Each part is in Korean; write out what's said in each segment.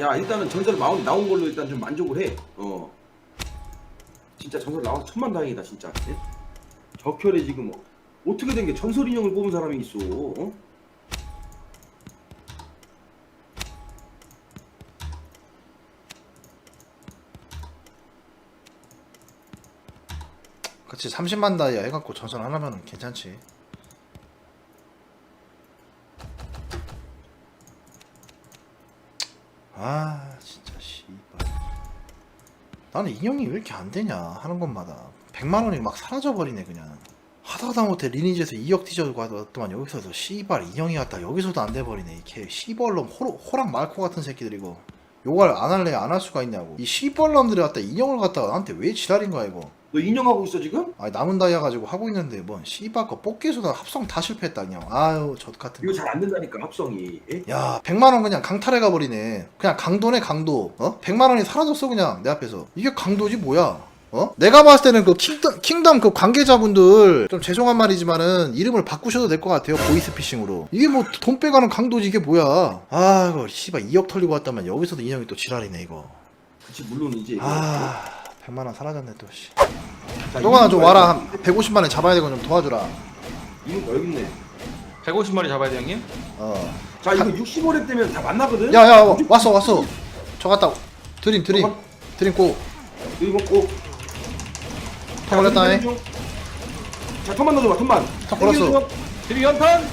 야 일단은 전설 나온, 나온 걸로 일단 좀 만족을 해. 어. 진짜 전설 나와서 천만다행이다 진짜. 예? 적혈에 지금 어떻게 된 게 전설 인형을 뽑은 사람이 있어. 어? 그치 30만 다이아 해갖고 전선 하나면은 괜찮지 아 진짜 씨발. 나는 인형이 왜 이렇게 안 되냐 하는 것마다 100만 원이 막 사라져 버리네 그냥. 하다하다 못해 리니지에서 2억 티저고 하더만 여기서도 씨발 인형이 왔다. 여기서도 안 돼 버리네 이개. 씨벌놈 호, 호랑 말코 같은 새끼들 이거 요걸 안 할래 안 할 수가 있냐고. 이 씨벌놈들이 갖다 인형을 갖다가 나한테 왜 지랄인 거야 이거 너 인형하고 있어 지금? 아니 남은 다이아 가지고 하고 있는데 뭔 씨발 거 뽑기에서도 합성 다 실패했다 그냥 아유 젖 같은 이거 거. 잘 안 된다니까 합성이. 예? 야 100만원 그냥 강탈해 가버리네 그냥 강도네 강도 어? 100만원이 사라졌어 그냥 내 앞에서 이게 강도지 뭐야 어? 내가 봤을 때는 그 킹덤, 킹덤 그 관계자분들 좀 죄송한 말이지만은 이름을 바꾸셔도 될 것 같아요 보이스피싱으로 이게 뭐 돈 빼가는 강도지 이게 뭐야 아 이거 씨발 2억 털리고 왔다만 여기서도 인형이 또 지랄이네 이거 그치 물론 이제. 이거. 아 100만원 사라졌네 또 씨. 자, 너가 좀 와라 한 150만원 잡아야 되고 좀 도와주라 이거 여기 있네. 150마리 잡아야 돼 형님? 어 자 이거 65렙 되면 다 만나거든. 야야 왔어 왔어 저 갔다 드림 드림 잠깐. 드림 고 이거 먹고. 턱 걸렸다 해자 턴만 넣어줘봐 턴만. 턱 걸었어. 드림 연판!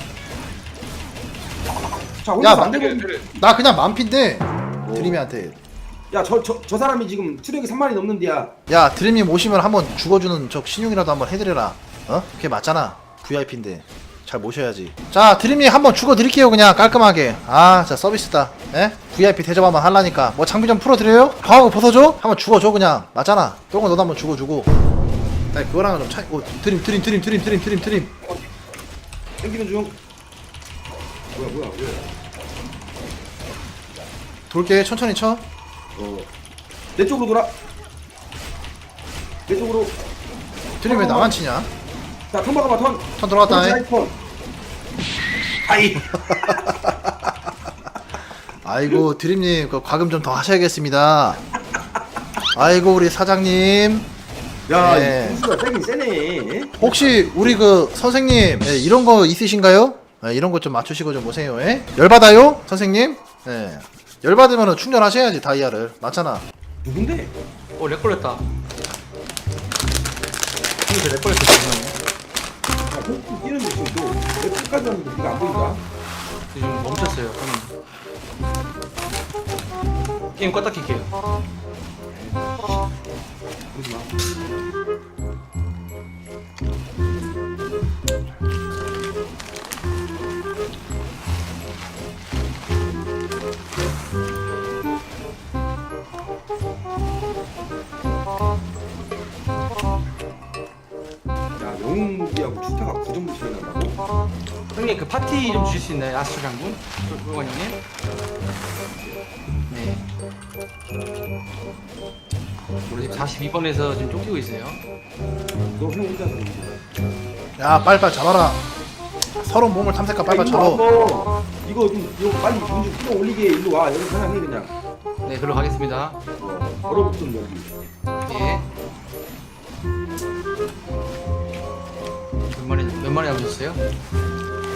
자 혼자 야, 안 되고. 나 그냥 만피인데 드림이한테 야저 저 저 사람이 지금 투력이 3만이 넘는데야. 야 드림님 오시면 한번 죽어주는 저 신용이라도 한번 해드려라 어? 그게 맞잖아 VIP인데 잘 모셔야지 자 드림님 한번 죽어드릴게요 그냥 깔끔하게 아자 서비스다 예? VIP 대접 한번 할라니까 뭐 장비 좀 풀어드려요? 광고 벗어줘? 한번 죽어줘 그냥 맞잖아 똥은 너도 한번 죽어주고 나 그거랑은 좀 차이 오 드림 드림 드림 드림 드림 드림 드림 땡기는 중. 뭐야 뭐야 뭐야. 돌게 천천히 쳐 어. 내 쪽으로 돌아. 내 쪽으로. 드림 왜 나만 치냐 자, 턴 박아봐, 턴. 턴 들어갔다 해 아이, 턴. 아이. 아이고 드림님 그 과금 좀 더 하셔야겠습니다 아이고 우리 사장님 야, 네. 이 세긴 세네. 혹시 우리 그 선생님 예, 이런 거 있으신가요? 예, 이런 거 좀 맞추시고 좀 오세요. 예? 열 받아요? 선생님? 예. 열받으면 충전하셔야지 다이아를 맞잖아 누군데? 오, 렉 걸렸다. 형님, 렉 걸렸어, 지금. 야, 홈 뛰는데 지금 너, 내 끝까지 왔는데 네가 안 보인다? 지금 멈췄어요, 형님. 게임 껐다 킬게요. 그러지 마. 형님, 그 파티 좀 주실 수 있나요? 아스트 장군? 조건 형님? 네. 우리 지금 42번에서 지금 쫓기고 있어요. 너형 혼자서 그러지. 야 빨리빨리 잡아라 서로 몸을 탐색하 빨리빨리 이거 잡아 한번 이거 좀 이거 빨리 돈좀 끌어 올리게 일로 와 여기 그냥 해 그냥 네, 글로 가겠습니다. 어, 얼어붙은 여기 예. 몇 마리, 몇 마리 잡으셨어요?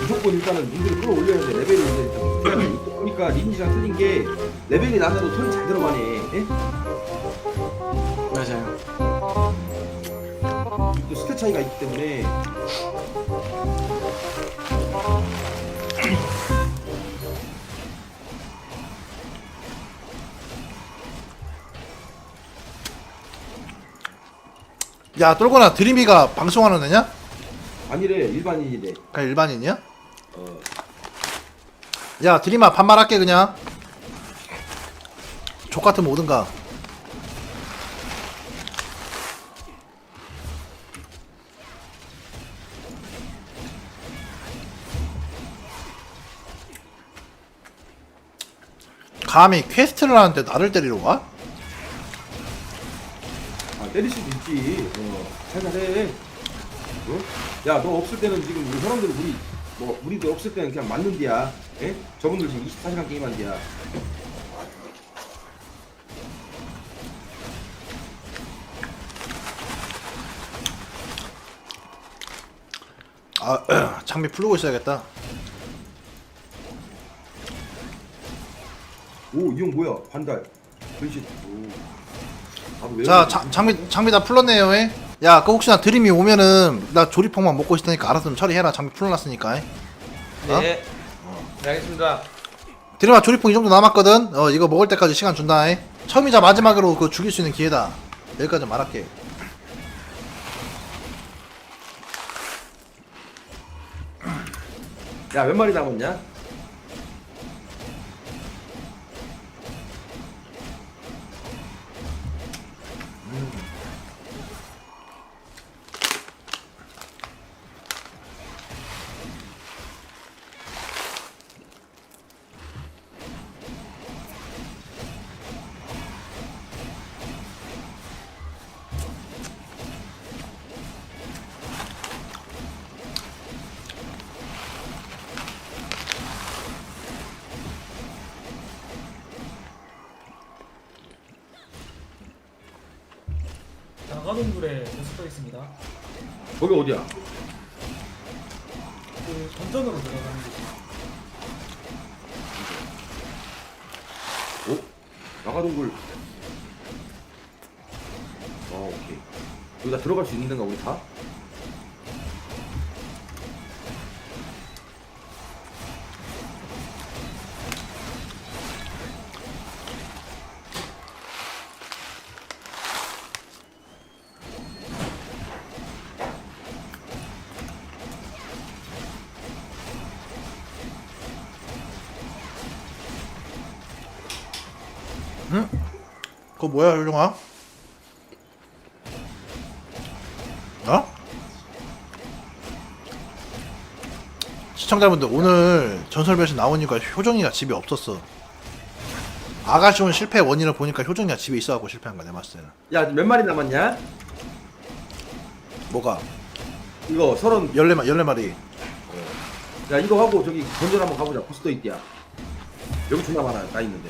무조건 일단은 문제를 끌어올려야 돼 레벨이 이제 일단 이거 보니까 리니지랑 틀린 게 레벨이 낮아도 턴이 잘 들어가네 예? 맞아요. 또 스탯 차이가 있기 때문에 야 똘거나 드림이가 방송하는 애냐? 아니래 일반인이래 그냥 일반인이야? 어, 야 드림아 반말할게 그냥. 족같으면 오든가. 감히 퀘스트를 하는데 나를 때리러 와? 아 때릴 수도 있지. 어, 살살해 어? 야너 없을 때는 지금 우리 사람들 우리 뭐 우리도 없을 때는 그냥 맞는 디야. 예? 저분들 지금 24시간 게임한 디야. 아 장비 풀고 있어야겠다. 오 이 형 뭐야? 반달. 변신 오. 자 장, 장비 장비 다 풀렀네요 에? 야 그 혹시나 드림이 오면은 나 조리폭만 먹고 있을 테니까 알아서 좀 처리해라 장비 풀어놨으니까 에? 어? 네. 네 알겠습니다. 드림아 조리폭 이 정도 남았거든 어 이거 먹을 때까지 시간 준다 에? 처음이자 마지막으로 그 죽일 수 있는 기회다 여기까지 말할게 야 몇 마리 남았냐? 나가동굴에 계속 떠 있습니다. 거기 어디야? 그 던전으로 들어가는 거죠. 오? 나가동굴 어 오케이 여기 다 들어갈 수 있는 데인가 우리 다? 그거 뭐야 효정아? 어? 시청자분들 오늘 전설 배신 나오니까 효정이가 집에 없었어 아가씨 온 실패 원인을 보니까 효정이가 집에 있어갖고 실패한 거야 내 봤을 때는 야 몇 마리 남았냐? 뭐가? 이거 서른 14마, 14마리 야 이거 하고 저기 던전 한번 가보자 보스터 있디야 여기 존나 많아 나 있는데